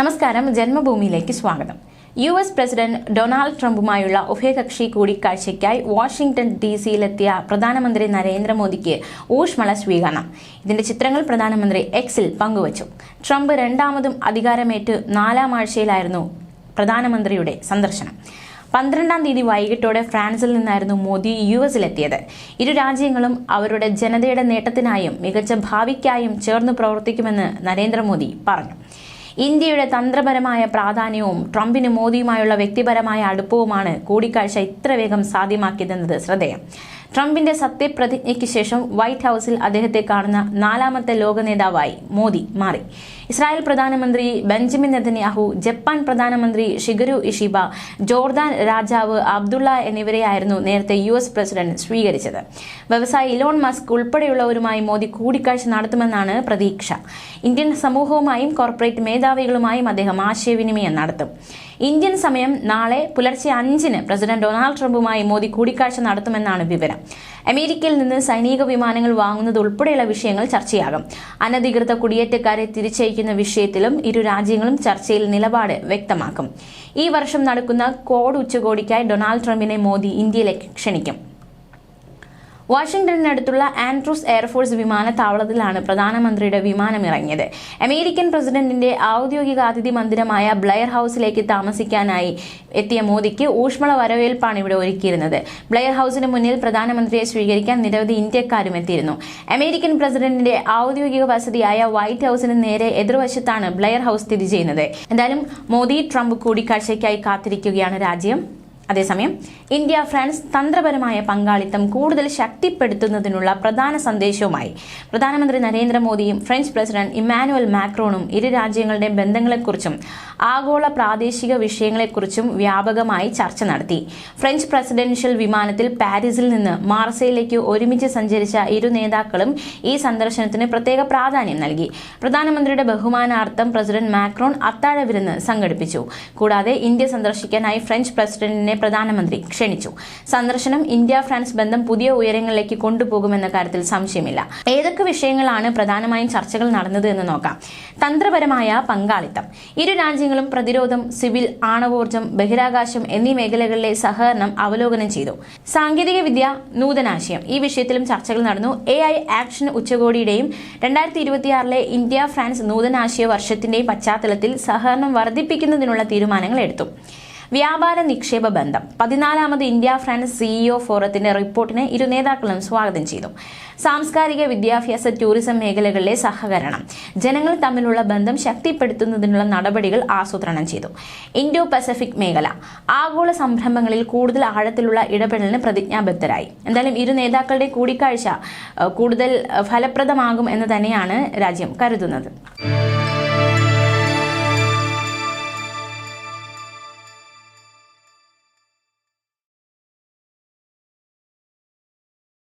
നമസ്കാരം ജന്മഭൂമിയിലേക്ക് സ്വാഗതം. യു എസ് പ്രസിഡന്റ് ഡൊണാൾഡ് ട്രംപുമായുള്ള ഉഭയകക്ഷി കൂടിക്കാഴ്ചയ്ക്കായി വാഷിംഗ്ടൺ ഡി സിയിലെത്തിയ പ്രധാനമന്ത്രി നരേന്ദ്രമോദിക്ക് ഊഷ്മള സ്വീകരണം. ഇതിന്റെ ചിത്രങ്ങൾ പ്രധാനമന്ത്രി എക്സിൽ പങ്കുവച്ചു. ട്രംപ് രണ്ടാമതും അധികാരമേറ്റ് നാലാം ആഴ്ചയിലായിരുന്നു പ്രധാനമന്ത്രിയുടെ സന്ദർശനം. പന്ത്രണ്ടാം തീയതി വൈകിട്ടോടെ ഫ്രാൻസിൽ നിന്നായിരുന്നു മോദി യു എസിലെത്തിയത്. ഇരു രാജ്യങ്ങളും അവരുടെ ജനതയുടെ നേട്ടത്തിനായും മികച്ച ഭാവിക്കായും ചേർന്ന് പ്രവർത്തിക്കുമെന്ന് നരേന്ദ്രമോദി പറഞ്ഞു. ഇന്ത്യയുടെ തന്ത്രപരമായ പ്രാധാന്യവും ട്രംപിന് മോദിയുമായുള്ള വ്യക്തിപരമായ അടുപ്പവുമാണ് കൂടിക്കാഴ്ച ഇത്ര വേഗം സാധ്യമാക്കിയതെന്നത് ശ്രദ്ധേയം. ട്രംപിന്റെ സത്യപ്രതിജ്ഞയ്ക്ക് ശേഷം വൈറ്റ് ഹൌസിൽ അദ്ദേഹത്തെ കാണുന്ന നാലാമത്തെ ലോക നേതാവായി മോദി മാറി. ഇസ്രായേൽ പ്രധാനമന്ത്രി ബെഞ്ചമിൻ നെതന്യാഹു ജപ്പാൻ പ്രധാനമന്ത്രി ഷിഗരു ഇഷിബ ജോർദാൻ രാജാവ് അബ്ദുള്ള എന്നിവരെയായിരുന്നു നേരത്തെ യു എസ് പ്രസിഡന്റ് സ്വീകരിച്ചത്. വ്യവസായി ഇലോൺ മസ്ക് ഉൾപ്പെടെയുള്ളവരുമായി മോദി കൂടിക്കാഴ്ച നടത്തുമെന്നാണ് പ്രതീക്ഷ. ഇന്ത്യൻ സമൂഹവുമായും കോർപ്പറേറ്റ് മേധാവികളുമായും അദ്ദേഹം ആശയവിനിമയം നടത്തും. ഇന്ത്യൻ സമയം നാളെ പുലർച്ചെ അഞ്ചിന് പ്രസിഡന്റ് ഡൊണാൾഡ് ട്രംപുമായി മോദി കൂടിക്കാഴ്ച നടത്തുമെന്നാണ് വിവരം. അമേരിക്കയിൽ നിന്ന് സൈനിക വിമാനങ്ങൾ വാങ്ങുന്നത് ഉൾപ്പെടെയുള്ള വിഷയങ്ങൾ ചർച്ചയാകും. അനധികൃത കുടിയേറ്റക്കാരെ തിരിച്ചയക്കുന്ന വിഷയത്തിലും ഇരു രാജ്യങ്ങളും ചർച്ചയിൽ നിലപാട് വ്യക്തമാക്കും. ഈ വർഷം നടക്കുന്ന കോഡ് ഉച്ചകോടിക്കായി ഡൊണാൾഡ് ട്രംപിനെ മോദി ഇന്ത്യയിലേക്ക് ക്ഷണിക്കും. വാഷിംഗ്ടണിനടുത്തുള്ള ആൻഡ്രൂസ് എയർഫോഴ്സ് വിമാനത്താവളത്തിലാണ് പ്രധാനമന്ത്രിയുടെ വിമാനം ഇറങ്ങിയത്. അമേരിക്കൻ പ്രസിഡന്റിന്റെ ഔദ്യോഗിക അതിഥി മന്ദിരമായ ബ്ലെയർ ഹൌസിലേക്ക് താമസിക്കാനായി എത്തിയ മോദിക്ക് ഊഷ്മള വരവേൽപ്പാണ് ഇവിടെ ഒരുക്കിയിരുന്നത്. ബ്ലെയർ ഹൌസിന് മുന്നിൽ പ്രധാനമന്ത്രിയെ സ്വീകരിക്കാൻ നിരവധി ഇന്ത്യക്കാരും എത്തിയിരുന്നു. അമേരിക്കൻ പ്രസിഡന്റിന്റെ ഔദ്യോഗിക വസതിയായ വൈറ്റ് ഹൌസിന് നേരെ എതിർവശത്താണ് ബ്ലെയർ ഹൌസ് സ്ഥിതി ചെയ്യുന്നത്. എന്തായാലും മോദി ട്രംപ് കൂടിക്കാഴ്ചയ്ക്കായി കാത്തിരിക്കുകയാണ് രാജ്യം. അതേസമയം ഇന്ത്യ ഫ്രാൻസ് തന്ത്രപരമായ പങ്കാളിത്തം കൂടുതൽ ശക്തിപ്പെടുത്തുന്നതിനുള്ള പ്രധാന സന്ദേശവുമായി പ്രധാനമന്ത്രി നരേന്ദ്രമോദിയും ഫ്രഞ്ച് പ്രസിഡന്റ് ഇമ്മാനുവൽ മാക്രോണും ഇരു രാജ്യങ്ങളുടെ ബന്ധങ്ങളെക്കുറിച്ചും ആഗോള പ്രാദേശിക വിഷയങ്ങളെക്കുറിച്ചും വ്യാപകമായി ചർച്ച നടത്തി. ഫ്രഞ്ച് പ്രസിഡൻഷ്യൽ വിമാനത്തിൽ പാരീസിൽ നിന്ന് മാർസയിലേക്ക് ഒരുമിച്ച് സഞ്ചരിച്ച ഇരു നേതാക്കളും ഈ സന്ദർശനത്തിന് പ്രത്യേക പ്രാധാന്യം നൽകി. പ്രധാനമന്ത്രിയുടെ ബഹുമാനാർത്ഥം പ്രസിഡന്റ് മാക്രോൺ അത്താഴ വിരുന്ന് സംഘടിപ്പിച്ചു. കൂടാതെ ഇന്ത്യ സന്ദർശിക്കാനായി ഫ്രഞ്ച് പ്രസിഡന്റിനെ പ്രധാനമന്ത്രി ക്ഷണിച്ചു. സന്ദർശനം ഇന്ത്യ ഫ്രാൻസ് ബന്ധം പുതിയ ഉയരങ്ങളിലേക്ക് കൊണ്ടുപോകുമെന്ന കാര്യത്തിൽ സംശയമില്ല. ഏതൊക്കെ വിഷയങ്ങളാണ് പ്രധാനമായും ചർച്ചകൾ നടന്നത് എന്ന് നോക്കാം. തന്ത്രപരമായ പങ്കാളിത്തം. ഇരു രാജ്യങ്ങളും പ്രതിരോധം സിവിൽ ആണവോർജം ബഹിരാകാശം എന്നീ മേഖലകളിലെ സഹകരണം അവലോകനം ചെയ്തു. സാങ്കേതിക വിദ്യ നൂതനാശയം. ഈ വിഷയത്തിലും ചർച്ചകൾ നടന്നു. എ ഐ ആക്ഷൻ ഉച്ചകോടിയുടെയും രണ്ടായിരത്തി ഇരുപത്തിയാറിലെ ഇന്ത്യ ഫ്രാൻസ് നൂതനാശയ വർഷത്തിന്റെയും പശ്ചാത്തലത്തിൽ സഹകരണം വർദ്ധിപ്പിക്കുന്നതിനുള്ള തീരുമാനങ്ങൾ എടുത്തു. വ്യാപാര നിക്ഷേപ ബന്ധം. പതിനാലാമത് ഇന്ത്യ ഫ്രാൻസ് സിഇഒ ഫോറത്തിന്റെ റിപ്പോർട്ടിനെ ഇരു നേതാക്കളും സ്വാഗതം ചെയ്തു. സാംസ്കാരിക വിദ്യാഭ്യാസ ടൂറിസം മേഖലകളിലെ സഹകരണം. ജനങ്ങൾ തമ്മിലുള്ള ബന്ധം ശക്തിപ്പെടുത്തുന്നതിനുള്ള നടപടികൾ ആസൂത്രണം ചെയ്തു. ഇൻഡോ പസഫിക് മേഖല. ആഗോള സംരംഭങ്ങളിൽ കൂടുതൽ ആഴത്തിലുള്ള ഇടപെടലിന് പ്രതിജ്ഞാബദ്ധരായി. എന്തായാലും ഇരു നേതാക്കളുടെ കൂടിക്കാഴ്ച കൂടുതൽ ഫലപ്രദമാകും എന്ന് തന്നെയാണ് രാജ്യം കരുതുന്നത്.